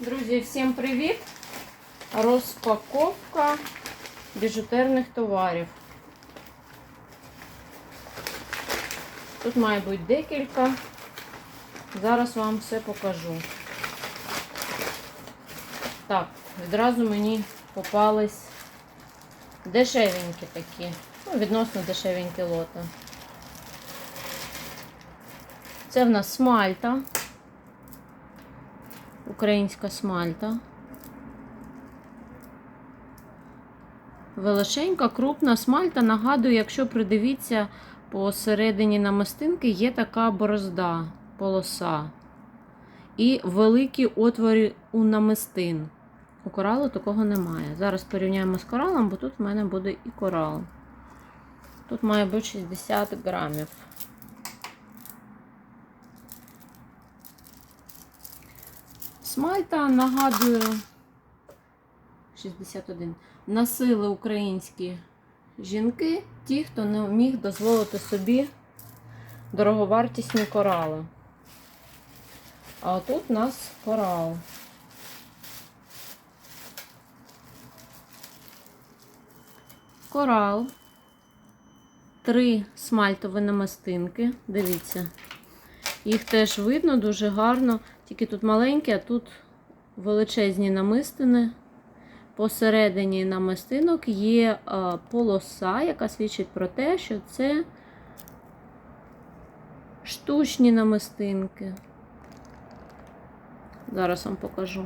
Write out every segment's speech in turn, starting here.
Друзі, всім привіт! Розпаковка біжутерних товарів. Тут має бути декілька. Зараз вам все покажу. Так, відразу мені попались дешевенькі такі. Ну, відносно дешевенькі лоти. Це в нас смальта. Українська смальта. Величенька, крупна смальта. Нагадую, якщо придивіться посередині намистинки, є така борозда, полоса. І великі отвори у намистин. У коралу такого немає. Зараз порівняємо з коралом, бо тут в мене буде і корал. Тут має бути 60 грамів. Смальта, нагадую, 61. Носили українські жінки, ті, хто не міг дозволити собі дороговартісні корали. А тут у нас корал. Корал. Три смальтові намистинки. Дивіться. Їх теж видно дуже гарно. Тільки тут маленькі, а тут величезні намистини. Посередині намистинок є полоса, яка свідчить про те, що це штучні намистинки. Зараз вам покажу.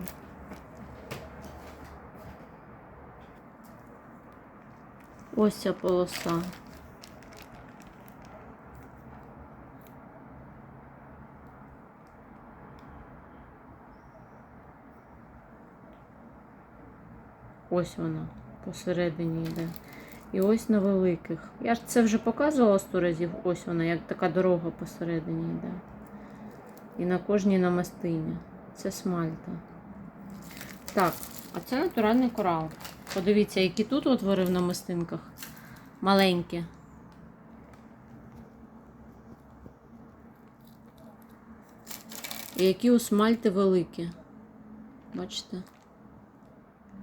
Ось ця полоса. Ось вона посередині йде. І ось на великих. Я ж це вже показувала сто разів. Ось вона, як така дорога посередині йде. І на кожній намастині. Це смальта. Так, а це натуральний корал. Подивіться, які тут отвори в намистинках. Маленькі. І які у смальти великі. Бачите?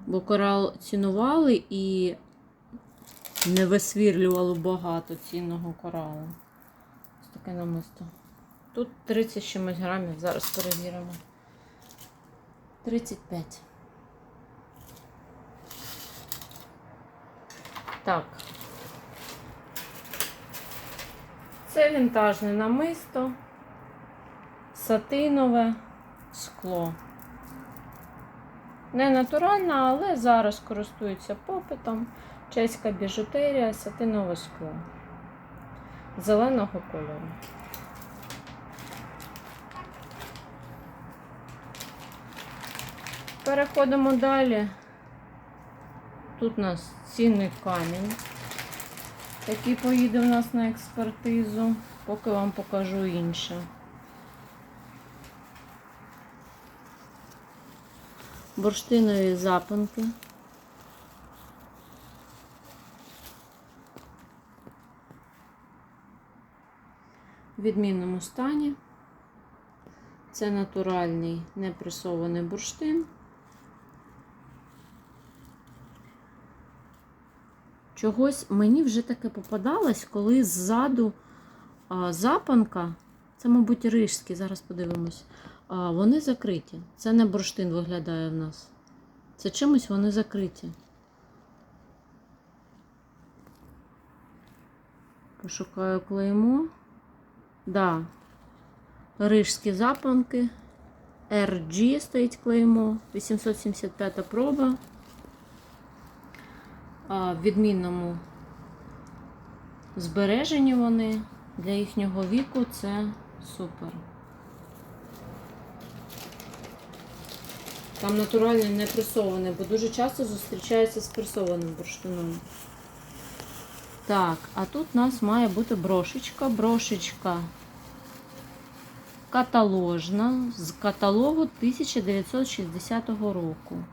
Бо корал цінували і не висвірлювало багато цінного коралу. Ось таке намисто. Тут 30 чимось грамів, зараз перевіримо. 35. Так. Це вінтажне намисто, сатинове скло. Не натуральна, але зараз користується попитом. Чеська біжутерія, сатинове скло. Зеленого кольору. Переходимо далі. Тут у нас цінний камінь, який поїде в нас на експертизу, поки вам покажу інше. Бурштинові запанки. В відмінному стані. Це натуральний непресований бурштин. Чогось мені вже таке попадалось, коли ззаду запанка, це, мабуть, рижський, зараз подивимось. А, Вони закриті. Це не бурштин виглядає в нас. Це чимось вони закриті. Пошукаю клеймо. Да. Рижські запанки. RG стоїть клеймо. 875 проба. А, В відмінному збереженні вони. Для їхнього віку це супер. Там натуральне не пресоване, бо дуже часто зустрічається з пресованим бурштином. Так, а тут у нас має бути брошечка. Брошечка каталожна з каталогу 1960 року.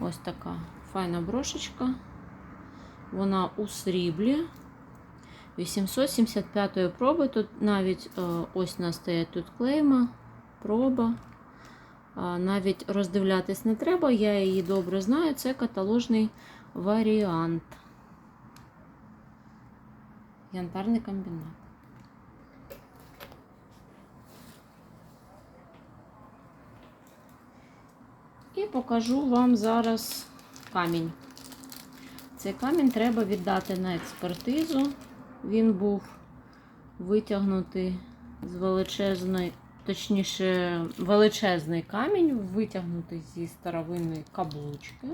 Ось така файна брошечка. Вона у сріблі. 875 проби. Тут навіть ось у нас стоять тут клейма, проба. Навіть роздивлятись не треба, я її добре знаю. Це каталожний варіант. Янтарний комбінат. І покажу вам зараз камінь. Цей камінь треба віддати на експертизу. Він був витягнутий з величезної, точніше, величезний камінь, витягнутий зі старовинної каблучки.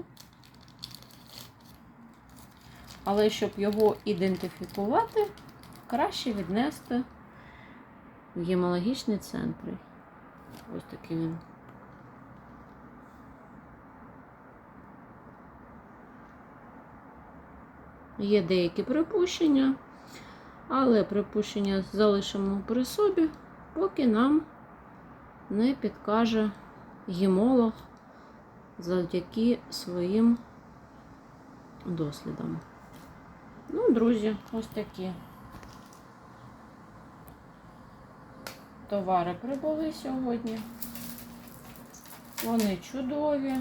Але щоб його ідентифікувати, краще віднести в гемологічні центри. Ось такий він. Є деякі припущення, але припущення залишимо при собі, поки нам не підкаже гемолог завдяки своїм дослідам. Ну, друзі, ось такі товари прибули сьогодні. Вони чудові.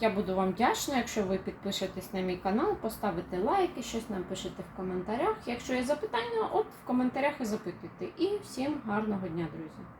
Я буду вам вдячна, якщо ви підпишетесь на мій канал, поставите лайки, щось напишете в коментарях. Якщо є запитання, от в коментарях і запитуйте. І всім гарного дня, друзі!